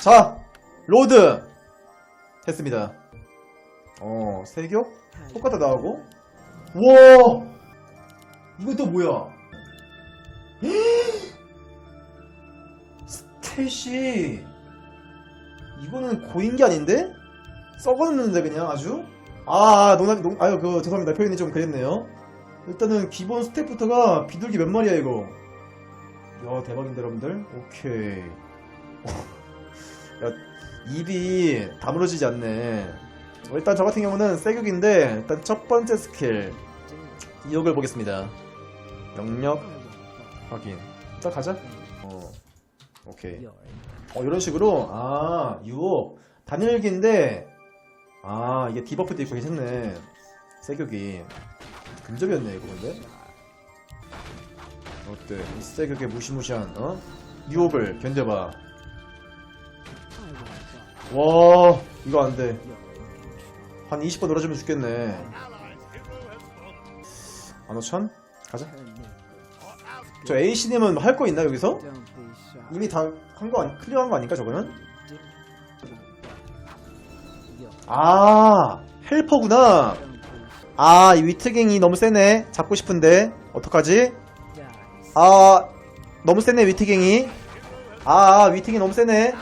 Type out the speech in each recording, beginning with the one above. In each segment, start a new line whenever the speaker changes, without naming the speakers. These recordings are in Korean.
자, 로드! 했습니다. 어, 세격? 똑같다 나오고. 우와! 이건 또 뭐야? 스탯이, 이거는 고인기 아닌데? 썩었는데, 그냥 아주? 아, 농담, 농, 아유, 그, 죄송합니다. 표현이 좀 그랬네요. 일단은 기본 스탯부터가 비둘기 몇 마리야, 이거? 야, 대박인데, 여러분들? 오케이. 야, 입이 다물어지지 않네. 어, 일단 저 같은 경우는 세격인데 일단 첫 번째 스킬 이역을 보겠습니다. 영역 확인. 자 가자. 어, 오케이. 어 이런 식으로 아 유혹 단일기인데 아 이게 디버프도 있고 괜찮네. 세격이 근접이었네 이거 근데. 어때? 이 세격의 무시무시한 어 유혹을 견뎌봐. 와 이거 안 돼. 한 20번 놀아주면 죽겠네. 안호천? 가자. 저 A씨님은 할 거 있나 여기서? 이미 다 한 거 아니, 클리어한 거 아닌가 저거는? 아 헬퍼구나. 아 이 위트갱이 너무 세네. 잡고 싶은데 어떡하지? 아 너무 세네 위트갱이. 아 위트갱이 너무 세네.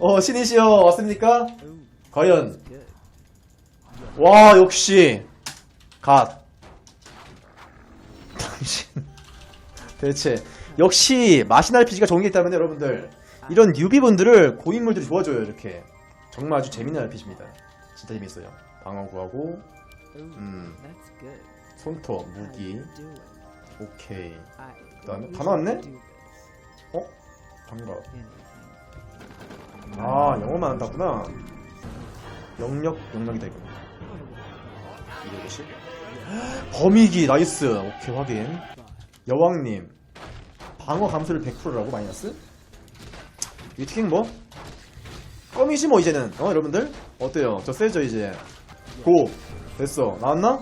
어 신이시여 왔습니까? 과연. 와 역시. 갓. 당신. 대체. 역시 마신 RPG가 좋은 게 있다면 여러분들. 이런 뉴비분들을 고인물들이 도와줘요 이렇게. 정말 아주 재밌는 RPG입니다. 진짜 재밌어요. 방어 구하고 음. 손톱 무기. 오케이.
그 다음에 다 나왔네?
어? 방각 아 영어만 한다구나. 영역 영역이다 이거 250 범위기 나이스. 오케이 확인. 여왕님. 방어 감소를 100%라고 마이너스? 위트킹 뭐 껌이지 뭐 이제는. 어 여러분들? 어때요? 저 세죠 이제. 고. 됐어. 나왔나?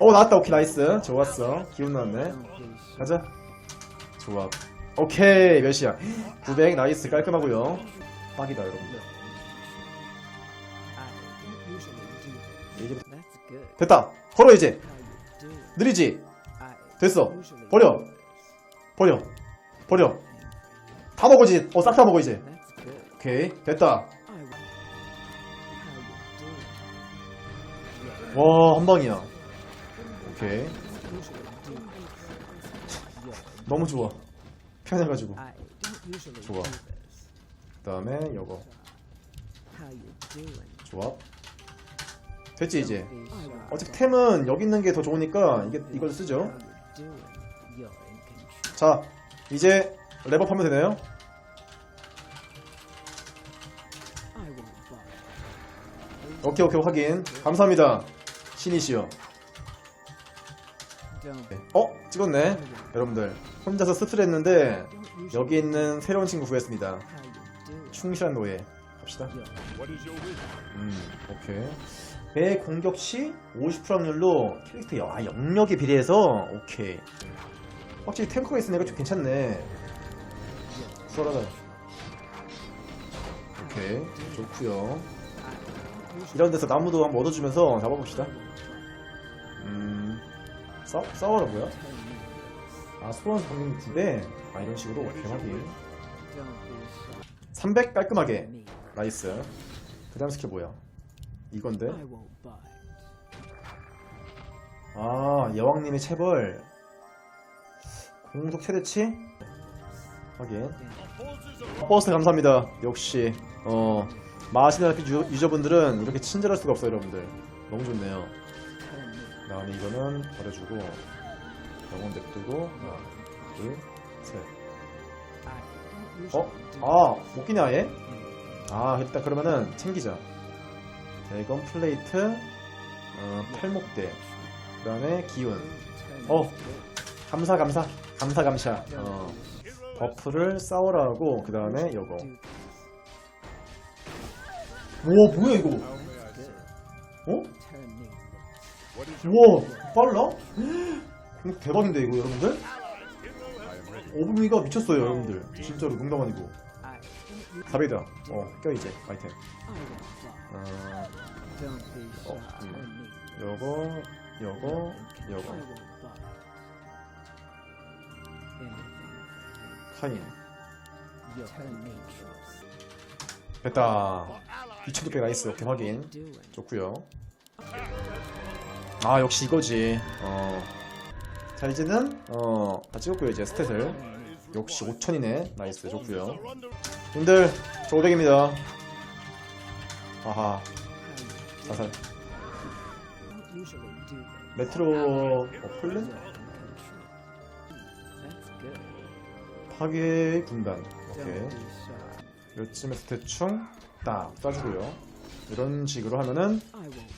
어 나왔다. 오케이 나이스. 좋았어. 기운 나왔네. 가자. 좋아. 오케이 몇이야? 900 나이스. 깔끔하고요 빡이다 여러분들. 이제 됐다. 걸어 이제. 느리지? 됐어. 버려. 버려. 버려. 다 먹어 이제. 어싹 다 먹어 이제. 오케이. 됐다. 와 한방이야. 오케이. 너무 좋아. 편해가지고. 좋아. 그 다음에 요거. 좋아 됐지 이제? 어차피 템은 여기 있는 게 더 좋으니까 이게 이걸 쓰죠. 자 이제 랩업하면 되나요? 오케이 오케이 확인. 감사합니다. 신이시여. 어? 찍었네. 여러분들. 혼자서 씁쓸했는데 여기 있는 새로운 친구 구했습니다 충실한 노예 갑시다. 음 오케이. 배 공격 시 50% 확률로 캐릭터 여- 아, 영역에 비례해서 오케이. 확실히 탱커가 있으니까 좀 괜찮네. 수월하다. 오케이. 좋구요. 이런 데서 나무도 한번 얻어주면서 잡아봅시다. 음 싸, 싸워라 뭐야? 아 소원 방금 2배 아 이런 식으로 확인 300 깔끔하게 나이스. 그 다음 스킬 뭐야? 이건데? 아 여왕님의 체벌. 공속 최대치? 확인. 버스 감사합니다. 역시 어 마시나 유, 유저분들은 이렇게 친절할 수가 없어요 여러분들. 너무 좋네요. 그 다음에 이거는 버려주고 영혼 냅두고 하나 둘셋 어? 아 아예? 아 일단 그러면은 챙기자 대검 플레이트 어, 팔목대 그 다음에 기운 어 감사 감사 감사 감사 어 버프를 싸워라 하고 그 다음에 요거 우와 뭐야 이거 어? 우와 빨라? 대박인데 이거 여러분들? 어부미가 미쳤어요 여러분들. 진짜로 농담 아니고. 400이다 어껴 이제 아이템 어. 어, 음. 요거 요거 요거. 카인 됐다. 2600 나이스. 오케이 확인. 좋구요. 아 역시 이거지. 어 자 이제는 어다 찍었고요 이제 스탯을. 역시 5000이네. 나이스 좋구요. 님들 저 500입니다. 아하. 자살 메트로 어플랜? 파괴 군단. 오케이. 요쯤에서 대충 딱 쏴주고요. 이런 식으로 하면은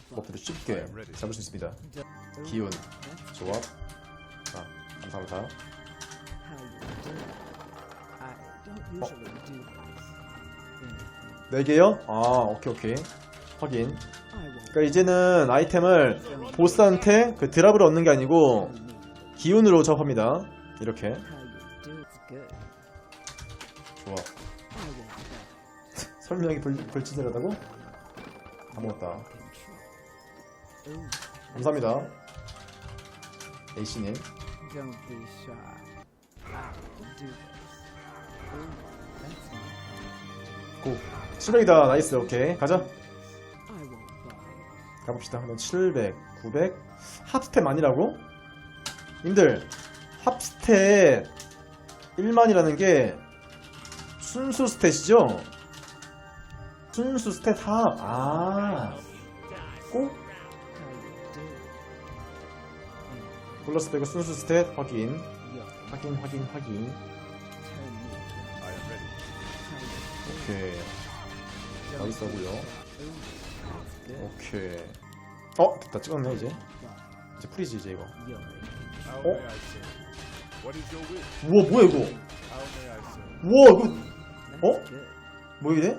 목표를 쉽게 잡을 수 있습니다. 기운 조합. 아 감사합니다. 네 개요? 아 오케이 오케이. 확인. 그러니까 이제는 아이템을 보스한테 그 드랍으로 얻는 게 아니고 기운으로 작업합니다. 이렇게. 좋아. 설명이 불, 불친절하다고? 다 먹었다 감사합니다. A씨님
Don't be shy. I will do this. Ooh, that's not.
고 700이다 나이스 오케이 가자
I won't bother.
가봅시다 한번 700 900 합스탯 만이라고? 님들 합스탯 1만이라는 게 순수 스탯이죠? 순수 스탯 합. 아. 플러스 되고 순수 스탯 확인. 확인 확인 확인. 오케이.
do?
나이스 하고요.
Ooh, that's good.
오케이. 어, 됐다. 찍었네 이제. 이제 프리지 이제 이거. Oh.
wish?
우와, 뭐야 이거? 우와, 이거 Oh?
good.
뭐 이래?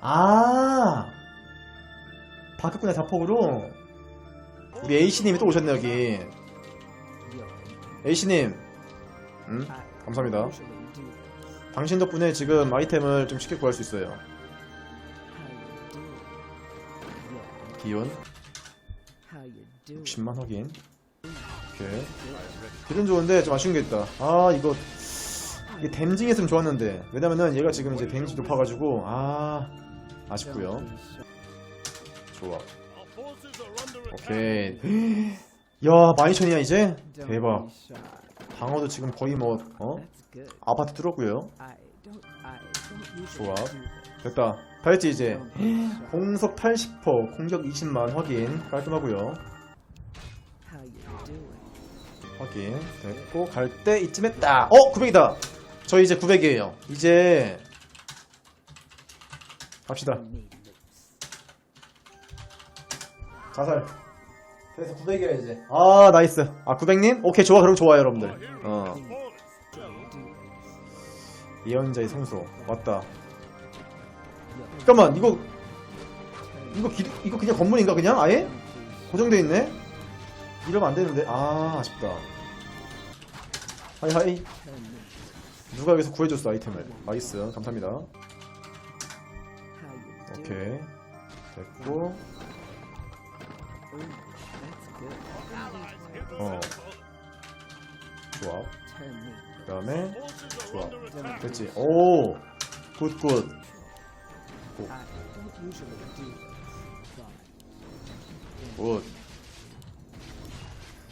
아. 바뀌었구나 자폭으로. 우리 A씨님이 또 오셨네 여기. A씨님. 음? 감사합니다. 당신 덕분에 지금 아이템을 좀 쉽게 구할 수 있어요. 기운
how you do?
60만 확인. 오케이. 좋은데 좀 아쉬운 게 있다. 아 이거 이게 댐징 했으면 좋았는데 왜냐면은 얘가 지금 이제 데미지 높아가지고 아 아쉽고요. 좋아. 오케이. 야 많이 천이야 이제 대박. 방어도 지금 거의 뭐 어? 아파트
usually
좋아. 됐다. 다 했지 이제. 공속 80%, 공격 20만 확인
doing?
확인 됐고 갈 때 이쯤에 딱. 어 900이다. 저 이제 900이에요. 이제 갑시다. 자살. 그래서 900이야 이제. 아 나이스. 아 900님? 오케이 좋아 그럼 좋아요 여러분들. 어. 예언자의 성소.
Yo,
잠깐만 이거 이거 길 이거 그냥 건물인가 그냥 아예. 고정돼 있네. 이러면 안 되는데. 아 아쉽다. 하이 하이. 누가 여기서 구해줬어 아이템을. 나이스 감사합니다. 오케이 됐고. 어 좋아. 그 다음에 좋아. 됐지. 오 굿굿.
I don't usually do this, but
굿.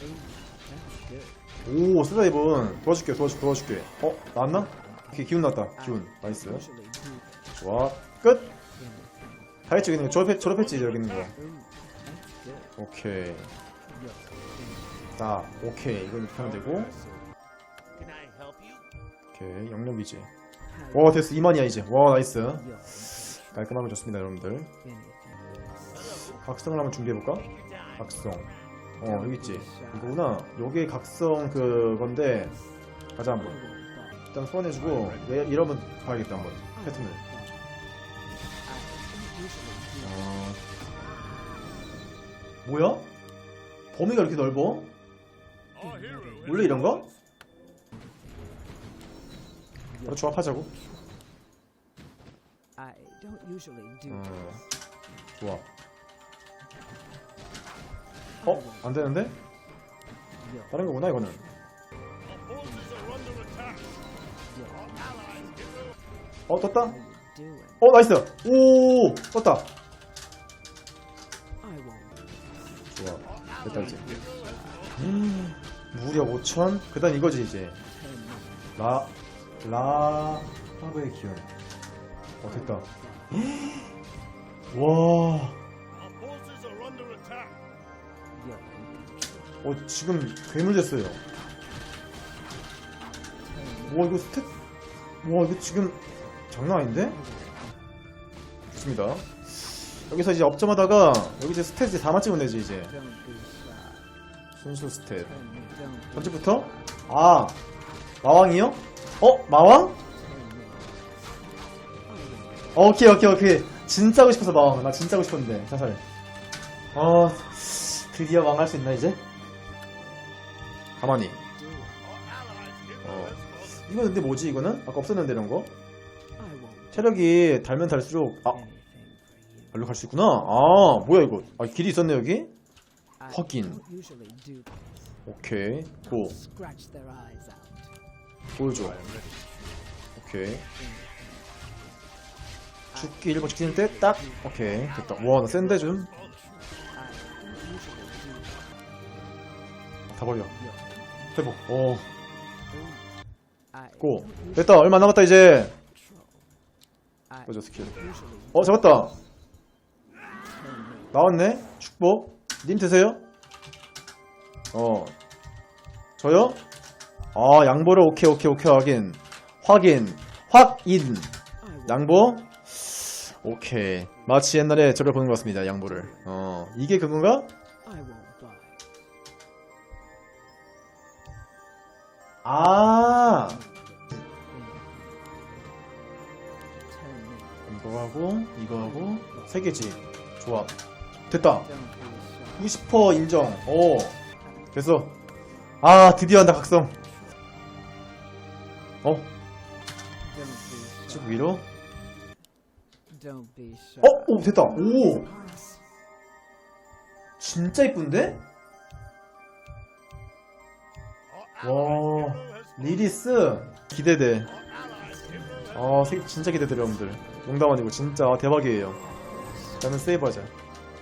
ooh, that's good.
오 스다이븐 도와줄게 도와줄게 도와줄게. 어 나왔나? 오케이 기운 났다. 기운 나이스. 좋아 끝. 다 했지 그냥 졸업했 졸업했지 여기 있는 거. 오케이. 딱 오케이 이건 이렇게 하면 되고? 오케이 영역이지. 와 됐어 2만이야 이제. 와 나이스. 깔끔하게 좋습니다 여러분들. 각성을 한번 준비해볼까? 각성 어 여기 있지 이거구나 요게 각성 그건데 가자 한번 일단 소환해주고 얘 이러면 봐야겠다 한번 패턴을 뭐야? 범위가 이렇게 넓어? 원래 이런가? 바로 조합하자고 어,
this.
좋아. 어? 안 되는데? 다른 거구나, 이거는. 어, 떴다? 어, 나이스! 오! 떴다! 됐다, 이제. 음, 무려 5천? 그 다음 이거지, 이제. 라, 라, 하브의 기운. 어, 됐다. 와. 어, 지금 괴물 됐어요. 와, 이거 스탯, 와, 이거 지금 장난 아닌데? 좋습니다. 여기서 이제 업점하다가, 여기 이제 스탯 이제 다 맞추면 되지, 이제. 순수 스탯. 전체부터? 아, 마왕이요? 어? 마왕?
Won't.
오케이 오케이 오케이 진짜 하고 싶어서 마왕 나 진짜 하고 싶었는데 사살 아 드디어 망할 수 있나 이제? 가만히 어. 이거 근데 뭐지 이거는? 아까 없었는데 이런 거? 체력이 달면 달수록 아 별로 갈 수 있구나 아 뭐야 이거 아 길이 있었네 여기? 확인. 오케이 고. 보여줘 오케이 죽기 1번 지키는 때딱 오케이 됐다 와나 센데 좀? 다 버려 회복 오
I
고
don't usually
됐다 얼마 안 남았다 이제 보자 스킬 어 잡았다. 나왔네? 축복? 님 드세요? 어. 저요? 아 양보를 오케이 오케이 오케이 확인. 확인. 확인. 양보? 오케이. 마치 옛날에 저를 보는 것 같습니다 양보를. 어. 이게 그건가. 아. 이거 하고 이거 하고 세 개지. 좋아 됐다
Don't be shy.
90% 인정 오 됐어 아 드디어 한다 각성 어. 쭉 위로. 어? 오 됐다 오 진짜 이쁜데? 와. 리리스 기대돼. 아 색- 진짜 기대돼 여러분들 농담 아니고 진짜 대박이에요 나는 세이브 하자